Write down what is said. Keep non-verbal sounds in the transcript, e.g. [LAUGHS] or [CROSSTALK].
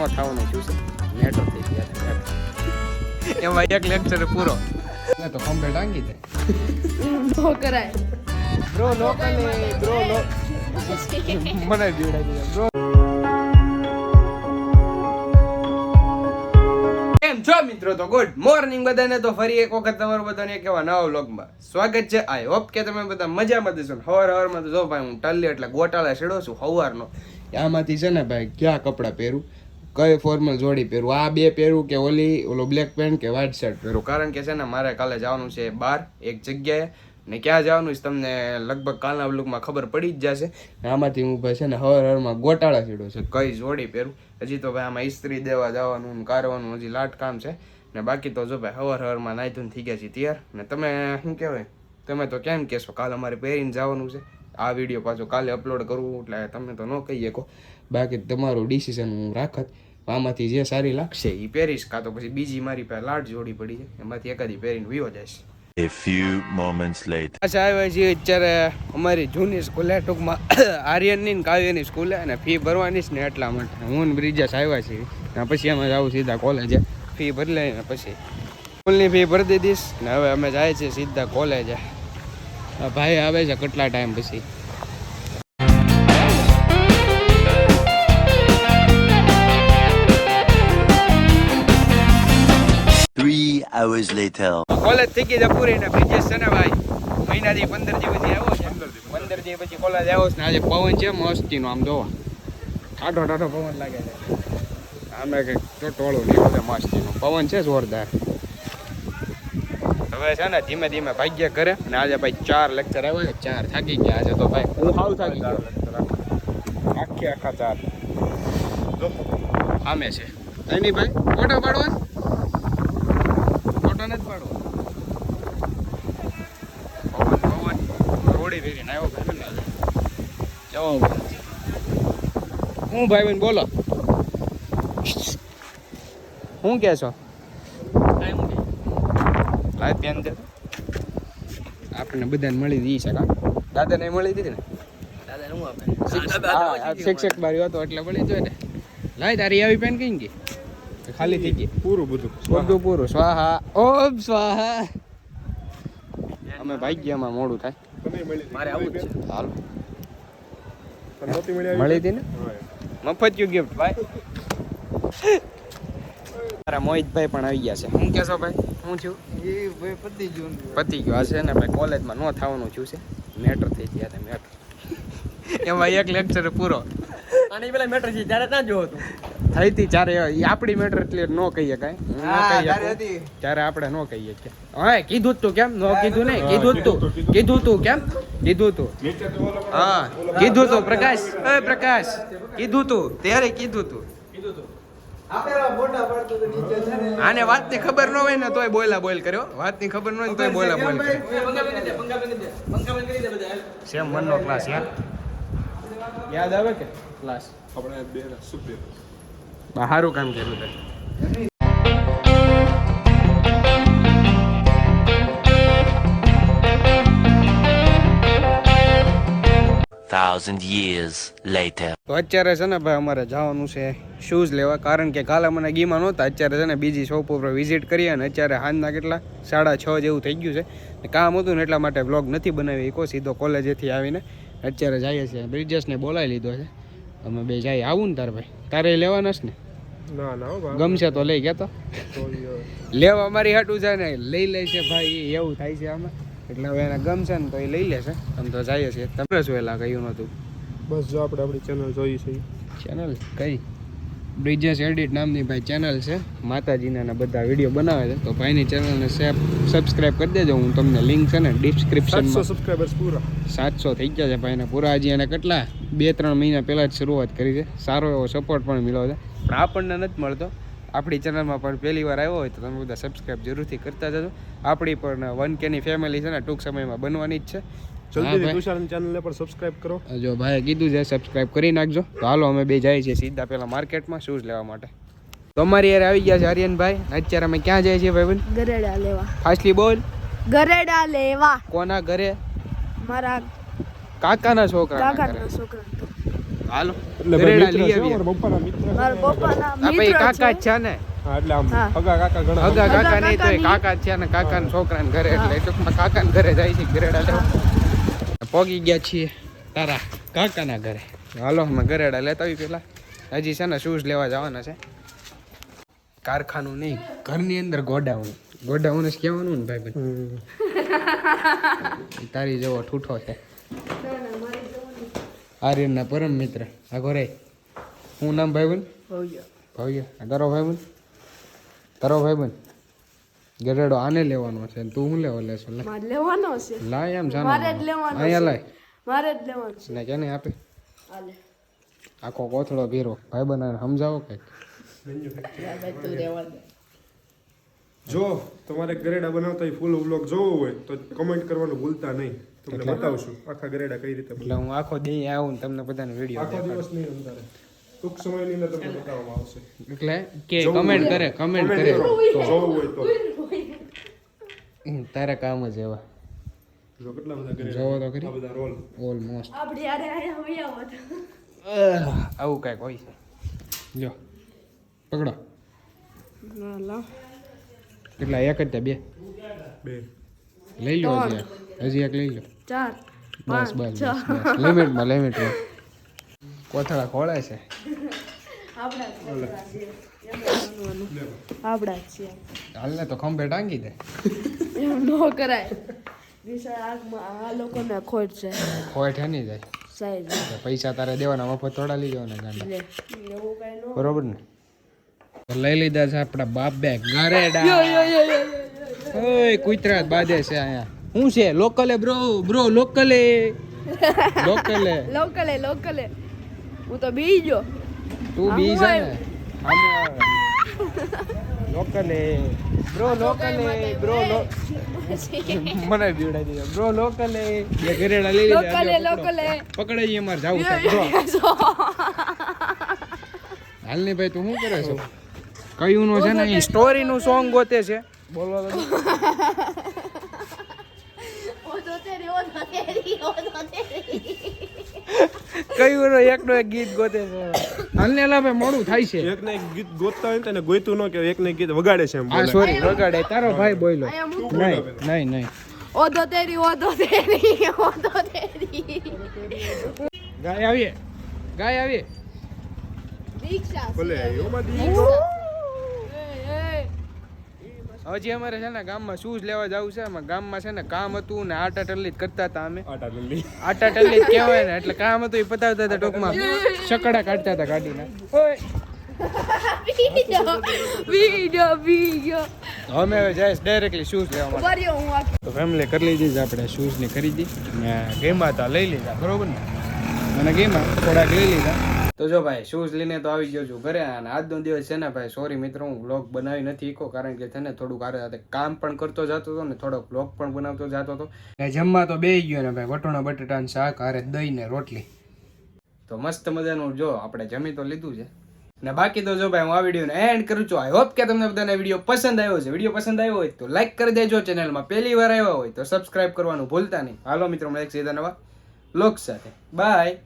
ન થવાનું છું. મેટર થઈ ગયા છે. એમાં. એક લેક્ચર પૂરો. તો કમ્પ્લેટ આંગી જાય. તો કરાય. બ્રો લોકલી બ્રો લો મને જીવડાવી બ્રો છો મિત્રો? તો ગુડ મોર્નિંગ બધાને. તો ફરી એક વખત તમારું બધાને એક એવા નવા વ્લોગમાં સ્વાગત છે. આઈ હોપ કે તમે બધા મજામાં દેશો ને હવાર હવારમાં તો જો ભાઈ હું ટલ્લી એટલે ગોટાળા છેડો છું હવારનો. આમાંથી છે ને ભાઈ ક્યાં કપડાં પહેરું? કઈ ફોર્મલ જોડી પહેરું? આ બે પહેરું કે ઓલી, ઓલો બ્લેક પેન્ટ કે વ્હાઇટ શર્ટ પહેરું? કારણ કે છે ને, મારે કાલે જવાનું છે બહાર એક જગ્યાએ. ને ક્યાં જવાનું છે તમને લગભગ કાલના બ્લોગમાં ખબર પડી જ જશે. આમાંથી હું ભાઈ છે ને હવાર હરમાં ગોટાળા છેડો છે. કઈ જોડી પહેરું? હજી તો ભાઈ આમાં ઇસ્ત્રી દેવા જવાનું ને કારવાનું હજી લાટ કામ છે. ને બાકી તો જો ભાઈ હવાર હવારમાં નાઈ થઈ ગયા છે તૈયાર. ને તમે શું કહેવાય? તમે તો કેમ કહેશો કાલે અમારે પહેરીને જવાનું છે? આ વીડિયો પાછો કાલે અપલોડ કરવું એટલે તમે તો ન કહી શકો. બાકી તમારું ડિસિઝન હું રાખત. આમાંથી જે સારી લાગશે એ પહેરીશ કાં તો પછી બીજી મારી પાસે લાટ જોડી પડી છે. એમાંથી એકાદી પહેરીને વિવો જાય A few moments later. પાછા આવ્યા છીએ અત્યારે અમારી જૂની સ્કૂલે ટૂંકમાં [COUGHS] આર્યનની ને કાવ્યની સ્કૂલે અને ફી ભરવાની છે ને એટલા માટે. હું ને બ્રિજેશ આવ્યા છીએ. ને પછી અમે જાઉં સીધા કોલેજે. ફી ભરી લઈને પછી સ્કૂલની ફી ભરી દીધીશ ને હવે અમે જાય છીએ સીધા કોલેજે. ભાઈ આવે છે કેટલા ટાઈમ પછી? Hours later. કોલેજ થઈ ગઈ પૂરી ને બ્રિજેશ છે ને ભાઈ મહિનાથી પંદર દી પછી આવો છે. પંદર દિવસ. પછી કોલેજ આવ્યો છે ને આજે પવન છે મસ્તીનો આમ જોવા. ઠાઠો ઠાઠો પવન લાગે છે. આમે કંઈક ટોળું નીકળે છે મસ્તીનો. પવન છે જોરદાર. હવે છે ને ધીમે ધીમે ભાગ્ય કરે ને આજે ભાઈ ચાર લેક્ચર આવ્યા છે. ચાર થાકી ગયા. આજે તો ભાઈ હું હાવ થાકી ગયો. આખી આખા ચાર. આમે છે. એની ભાઈ? ફોટો પાડવા ફોટો નથી પાડવો પવન પવન રોડી ફેરીને આવ્યો ભાઈ ને આજે જવા હું ભાઈ બેન બોલો. શું કે છો? લાઈવ પેન દે. આપણને બધાને મળી દી છે કા? દાદાને મળી દીધી ને? શિક્ષક- હા, આ શિક્ષક બારી હતો એટલે મળી જોઈએ ને. લાય તારી આવી પેન કઈ ગઈ? ખાલી થઈ ગઈ. પૂરું બધું. બધું પૂરું. સ્વાહા. ઓમ સ્વાહા. અમે ભાગ્યમાં મોડું થાય. તમે મળી મારે આવું જ છે. હાલો. મળી હતી ને? મફત ક્યુ ગિફ્ટ ભાઈ. મારા મોહિતભાઈ પણ આવી ગયા છે. હું કહેશો ભાઈ? હું છું એ ભાઈ પતી ગયું આ છે ને ભાઈ કોલેજમાં ન થવાનું છું છે. મેટર થઈ ગયા હતા મેટર. એમાં એક લેક્ચર પૂરો. આની પેલા મેટર છે ત્યારે ત્યાં જોવો તું થઈ હતી ત્યારે એ આપણી મેટર એટલે ન કહીએ કાંઈ. ન ત્યારે આપણે ન કહીએ કે. હા કીધું જ તું કેમ? ન કીધું નહીં. કીધું તું. કીધું. તું કેમ? કીધું તું. હા કીધું તું પ્રકાશ. એ પ્રકાશ. કીધું તું. ત્યારે કીધું તું. આને વાતની ખબર ન હોય ને તોય બોલા બોલ કર્યો. વાતની ખબર ન હોય ને તોય બોલા બોલ કર્યો. સેમ વનનો ક્લાસ યાર યાદ આવે કે? ક્લાસ આપણે બે સુપર સારું કામ કર્યું તે. Thousand years later. તો અત્યારે છે ને ભાઈ અમારે જવાનું છે શૂઝ લેવા. કારણ કે કાલે મને ગીમાં નહોતા. અત્યારે છે ને બીજી શોપ ઉપર વિઝિટ કરી અને અત્યારે હાંજના કેટલા? સાડા છ જેવું થઈ ગયું છે. ને કામ હતું ને એટલા માટે બ્લોગ નથી બનાવી. એકો સીધો કોલેજેથી આવીને અત્યારે જઈએ છીએ. બ્રિજેશને બોલાવી લીધો છે. અમે બે જાય આવું ને તારે ભાઈ. તારે લેવાના છે ને. ગમશે તો લઈ ગયા તો. લેવા અમારી હાટું છે ને લઈ લે છે ભાઈ એવું થાય છે આમાં. એટલે હવે એને ગમશે ને તો એ લઈ લેશે આમ તો જઈએ છીએ તમે શું એલા કહ્યું નહોતું બસ જો આપણે આપણી ચેનલ જોઈ છે. ચેનલ કઈ? બ્રિજેશ એડિટ નામની ભાઈ ચેનલ છે. માતાજીના બધા વીડિયો બનાવે છે. તો ભાઈની ચેનલને સબસ્ક્રાઇબ કરી દેજો. હું તમને લિંક છે ને સાતસો ડિસ્ક્રિપ્શનમાં સબસ્ક્રાઈબર્સ પૂરા. સાતસો થઈ ગયા છે ભાઈને પૂરા. હજી એને કેટલા? બે ત્રણ મહિના પહેલાં જ શરૂઆત કરી છે. સારો એવો સપોર્ટ પણ મળ્યો છે. પણ આપણને નથી મળતો. આપણી ચેનલમાં પણ પહેલી વાર આવ્યો હોય તો તમે બધા સબસ્ક્રાઇબ જરૂરથી કરતા જજો. આપણી પણ વન કેની ફેમિલી છે ને ટૂંક સમયમાં બનવાની જ છે. હા તુષારની ચેનલને પણ સબસ્ક્રાઇબ કરો. જો ભાઈએ કીધું છે સબસ્ક્રાઇબ કરી નાખજો. તો હાલો અમે બે જઈએ છીએ સીધા પેલા માર્કેટમાં શૂઝ લેવા માટે. તો અમારી યાર આવી ગયા છે આર્યનભાઈ. અત્યારે અમે ક્યાં જઈએ છીએ ભાઈ ગરેડા લેવા. ફાસ્ટલી બોલ. ગરેડા લેવા. કોના ઘરે? મારા કાકાના છોકરા કાકાના છોકરા હાલો. ગરેડા લઈ આવીએ. પપ્પાના મિત્ર. મારા પપ્પાના મિત્ર કાકા છે. છે ને? હા એટલે આમ હગા કાકા ઘણા. હગા કાકા નહીં તો કાકા જ છે ને કાકા છોકરા ને ઘરે. એટલે ટૂંકમાં કાકા ને ઘરે જાય છે ગરેડા લેવા. પોગી ગયા છીએ તારા કાકાના ઘરે. હાલો અમે ઘરેડા લેતા આવી પેલા. હજી છે ને શૂઝ લેવા જવાના છે. કારખાનું નહીં ઘરની અંદર ગોડાઉન. ગોડાઉન જ કહેવાનું ને ભાઈ. [LAUGHS] તારી જેવો ઠૂઠો છે. આર્યનના પરમ મિત્ર. આ ઘરે. હું નામ ભાઈ બન ભવ્ય. ભવ્ય તારો ભાઈ બન તારો ભાઈબંધ? ગરેડો આને લેવાનો છે તું શું લેવા લેશો? લે. મારે લેવાનો છે. લાય એમ જાનો મારે જ લેવાનો અહીંયા લાય. મારે જ લેવાનો છે. ને કેને આપે? આલે આખો કોથળો ભીરો. ભાઈ બનાને સમજાવો કંઈક. જો તમારે ગરેડા બનાવતા હોય ફૂલ વ્લોગ જોવો હોય તો કમેન્ટ કરવાનું ભૂલતા નહીં. તમને બતાવશું આખા ગરેડા કઈ રીતે એટલે હું આખો દી આવું ને તમને બધાને વીડિયો આખો દિવસ નહીં અંધારે. ટૂંક સમયની અંદર તમને બતાવવામાં આવશે. એટલે કે કમેન્ટ કરે કમેન્ટ કરે. જોવું હોય તો. તારા કામ જ એવા. જો કેટલા બધા ગરેડા જોવો તો કરી આ બધા રોલ. ઓલમોસ્ટ આપણે યારે આયા હોય આવો આવું કાંઈક હોય છે. જો પકડો. કેટલા એક જ બે? બે. લઈ લો હજી એક. હજી એક લઈ લો ચાર. બસ બસ બસ લિમિટમાં લિમિટમાં કોથળા ખોળે છે. જ છે. હાલને તો ખંભે ટાંગી દે. એમ ન કરાય. વિશાળ આગમાં આ લોકોને ખોટ છે. ખોટ જાય. સાહેબ. પૈસા તારે દેવાના મફત થોડા લઈ જવાના ગાંડા. લે. એવું કઈ ન બરોબર ને? લઈ લીધા છે આપણા બાપ બે ગરેડા. ઓય કુતરા બાદે છે અહીંયા. શું છે? લોકલે બ્રો બ્રો લોકલે. [LAUGHS] લોકલે. લોકલે લોકલે. હું તો બી ગયો તું બી છે લોકલે બ્રો લોકલે બ્રો લો. મને બીવડાઈ દીધો. બ્રો લોકલે. બે ગરેડા લઈ લીધા લોકલે લોકલે. પકડે ઈ અમારે જાવું છે બ્રો હાલની ભાઈ તું શું કરે છે? કયું નું છે ને અહીં સ્ટોરી નું સોંગ ગોતે છે. બોલવા દો કયું નો એક નું એક ગીત ગોતે છે. હાલ ને લાવે મોડું થાય છે. એક ને એક ગીત ગોતતા હોય ને ગોતું ન કે એક ને ગીત વગાડે છે એમ હા બોલે. સોરી વગાડે. તારો ભાઈ બોલ્યો. નહીં નહીં નહીં. ઓધો તેરી ઓધો તેરી ઓધો તેરી. ગાય આવીએ. ગાય આવીએ. દીક્ષા. બોલે એ, એ. હજી અમારે છે ને ગામમાં શૂઝ લેવા જવું છે? ગામમાં છે ને કામ હતું ને આટા ટલ્લી જ કરતા હતા અમે. આટા ટલ્લી આટા ટલ્લી જ કહેવાય ને એટલે કામ હતું એ પતાવતા હતા ટૂંકમાં. શકડા કાઢતા હતા ગાડીના. ઓય. બીજો બીજો બીજો હવે હવે જઈશ ડાયરેક્ટલી શૂઝ લેવા માટે. વર્યો હું આ. તો ફેમિલી કરી લીધી છે આપણે શૂઝની ખરીદી. ને ગેમમાં હતા લઈ લીધા બરોબર ને? અને ગેમમાં થોડાક લઈ લીધા. તો જો ભાઈ શૂઝ લઈને તો આવી ગયો છું ઘરે અને આજનો દિવસ છે ને ભાઈ સોરી મિત્રો, હું બ્લોગ બનાવી નથી ઈકો, કારણ કે છે ને થોડુંક આરે સાથે કામ પણ કરતો જતો હતો ને થોડોક બ્લોગ પણ બનાવતો જતો હતો. ને જમવા તો બે ગયો ને ભાઈ, વટોણા બટેટાનું શાક, હારે દહીં ને રોટલી. તો મસ્ત મજાનું જો, આપણે જમી તો લીધું છે. ને બાકી તો જો ભાઈ, હું આ વિડીયોને એન્ડ કરું છું. આઈ હોપ કે તમને બધાને વીડિયો પસંદ આવ્યો છે વીડિયો પસંદ આવ્યો હોય તો લાઈક કરી દેજો ચેનલમાં પહેલી વાર આવ્યા હોય તો સબસ્ક્રાઇબ કરવાનું ભૂલતા નહીં. હાલો મિત્રો મળે એક સીધા નવા લોક સાથે. બાય